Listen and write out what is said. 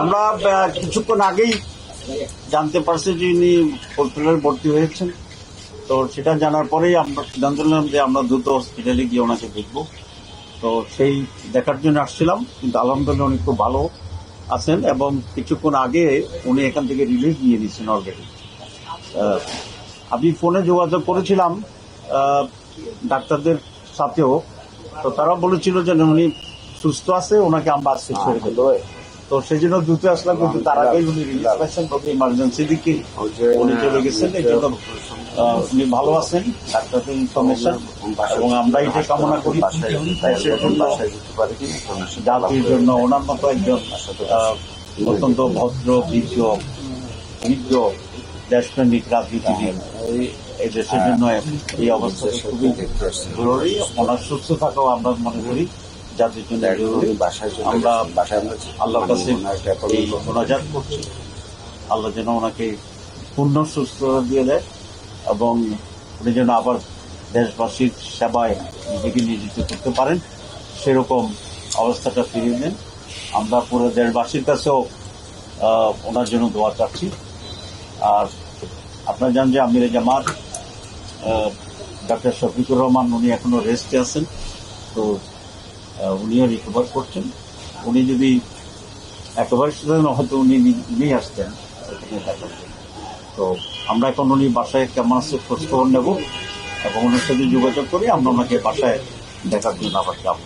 আমরা কিছুক্ষণ আগেই জানতে পারছি যে ইনি হসপিটালে ভর্তি হয়েছেন। তো সেটা জানার পরেই আমরা সিদ্ধান্ত নিলাম যে আমরা দ্রুত হসপিটালে গিয়ে ওনাকে দেখব। তো সেই দেখার জন্য আসছিলাম, কিন্তু আলহামদুলিল্লাহ উনি খুব ভালো আছেন এবং কিছুক্ষণ আগে উনি এখান থেকে রিলিজ দিয়ে দিচ্ছেন অলরেডি আমি ফোনে যোগাযোগ করেছিলাম ডাক্তারদের সাথেও। তো তারা বলেছিল যে উনি সুস্থ আছে, ওনাকে আমরা আসছে ছেড়ে দেবো। তো সেই জন্য দ্রুত আসলাম কিন্তু তার আগেই উনি রিলিজ পাচ্ছেন তবে ইমার্জেন্সি দিকে। উনি চলে গেছেন এই জন্য উনি ভালো আছেন ডাক্তারদের ইনফরমেশন এবং আমরা এটা কামনা করি জাতির জন্য ওনার মতো একজন অত্যন্ত ভদ্র বিজ্ঞ বিজ্ঞ দেশপ্রেমিক রাজনীতিবিদ। এই দেশের জন্য এই অবস্থা খুবই জরুরি। ওনার সুস্থ থাকাও আমরা মনে করি। জাতির জন্য জরুরি আমরা আল্লাহর কাছে এই মোনাজাত করছি। আল্লাহ যেন ওনাকে পূর্ণ সুস্থ দিয়ে দেয় এবং উনি যেন আবার দেশবাসীর সেবায় নিজেকে নিয়োজিত করতে পারেন সেরকম অবস্থাটা ফিরিয়ে দেন আমরা পুরো দেশবাসীর কাছেও ওনার জন্য দোয়া চাচ্ছি। আর আপনারা জানেন যে আমির জামার ডাক্তার শফিকুর রহমান উনি এখনও রেস্টে আছেন। তো উনিও রিকভার করছেন উনি যদি একেবারে শুধু হয়তো উনি নিয়ে আসতেন। তো আমরা এখন উনি বাসায় কেমন আছে খোঁজখবর নেব এবং ওনার সাথে যোগাযোগ করে। আমরা ওনাকে বাসায় দেখার জন্য আবার যাব।